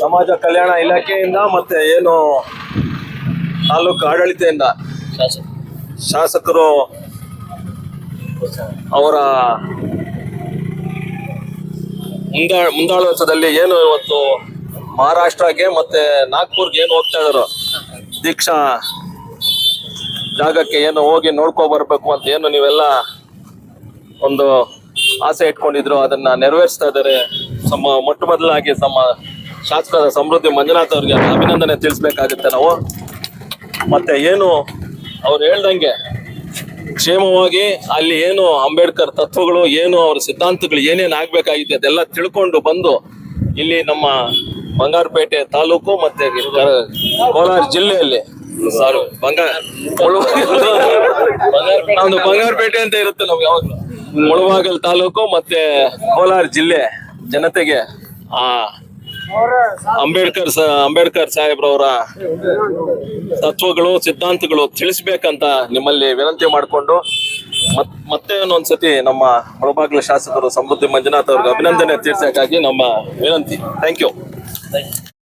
ಸಮಾಜ ಕಲ್ಯಾಣ ಇಲಾಖೆಯಿಂದ ಮತ್ತೆ ಏನು ತಾಲೂಕು ಆಡಳಿತದಿಂದ ಶಾಸಕರು ಅವರ ಮುಂದಾ ಮುಂದಾಳತ್ವದಲ್ಲಿ ಏನು ಇವತ್ತು ಮಹಾರಾಷ್ಟ್ರಗೆ ಮತ್ತೆ ನಾಗ್ಪುರ್ಗೆ ಏನು ಹೋಗ್ತಾ ಇದ್ರು, ದೀಕ್ಷಾ ಜಾಗಕ್ಕೆ ಏನು ಹೋಗಿ ನೋಡ್ಕೊ ಬರ್ಬೇಕು ಅಂತ ಏನು ನೀವೆಲ್ಲ ಒಂದು ಆಸೆ ಇಟ್ಕೊಂಡಿದ್ರು, ಅದನ್ನ ನೆರವೇರಿಸ್ತಾ ಇದ್ದಾರೆ, ಸಮ ಮೊಟ್ಟ ಮೊದಲಾಗಿ ನಮ್ಮ ಶಾಸಕರ ಸಮೃದ್ಧಿ ಮಂಜುನಾಥ್ ಅವರಿಗೆ ಅಭಿನಂದನೆ ತಿಳಿಸ್ಬೇಕಾಗುತ್ತೆ ನಾವು. ಮತ್ತೆ ಏನು ಅವ್ರು ಹೇಳ್ದಂಗೆ ಕ್ಷೇಮವಾಗಿ ಅಲ್ಲಿ ಏನು ಅಂಬೇಡ್ಕರ್ ತತ್ವಗಳು, ಏನು ಅವ್ರ ಸಿದ್ಧಾಂತಗಳು ಏನೇನು ಆಗ್ಬೇಕಾಗಿದೆ ಅದೆಲ್ಲ ತಿಳ್ಕೊಂಡು ಬಂದು ಇಲ್ಲಿ ನಮ್ಮ ಬಂಗಾರಪೇಟೆ ತಾಲೂಕು ಮತ್ತೆ ಕೋಲಾರ ಜಿಲ್ಲೆಯಲ್ಲಿ ಸಾರು ಬಂಗಾರ ಬಂಗಾರಪೇಟೆ ಅಂತ ಇರುತ್ತೆ ನಮ್ಗೆ ಯಾವಾಗ ಮುಳಬಾಗಲ್ ತಾಲೂಕು ಮತ್ತೆ ಕೋಲಾರ ಜಿಲ್ಲೆ ಜನತೆಗೆ ಆ ಅಂಬೇಡ್ಕರ್ ಅಂಬೇಡ್ಕರ್ ಸಾಹೇಬ್ರವರ ತತ್ವಗಳು, ಸಿದ್ಧಾಂತಗಳು ತಿಳಿಸ್ಬೇಕಂತ ನಿಮ್ಮಲ್ಲಿ ವಿನಂತಿ ಮಾಡಿಕೊಂಡು ಮತ್, ಮತ್ತೆ ಒಂದೊಂದ್ಸತಿ ನಮ್ಮ ಮುಳಬಾಗಿಲು ಶಾಸಕರು ಸಮೃದ್ಧಿ ಮಂಜುನಾಥ್ ಅವ್ರಿಗೆ ಅಭಿನಂದನೆ ತೀರ್ಸಕ್ಕಾಗಿ ನಮ್ಮ ವಿನಂತಿ. Thank you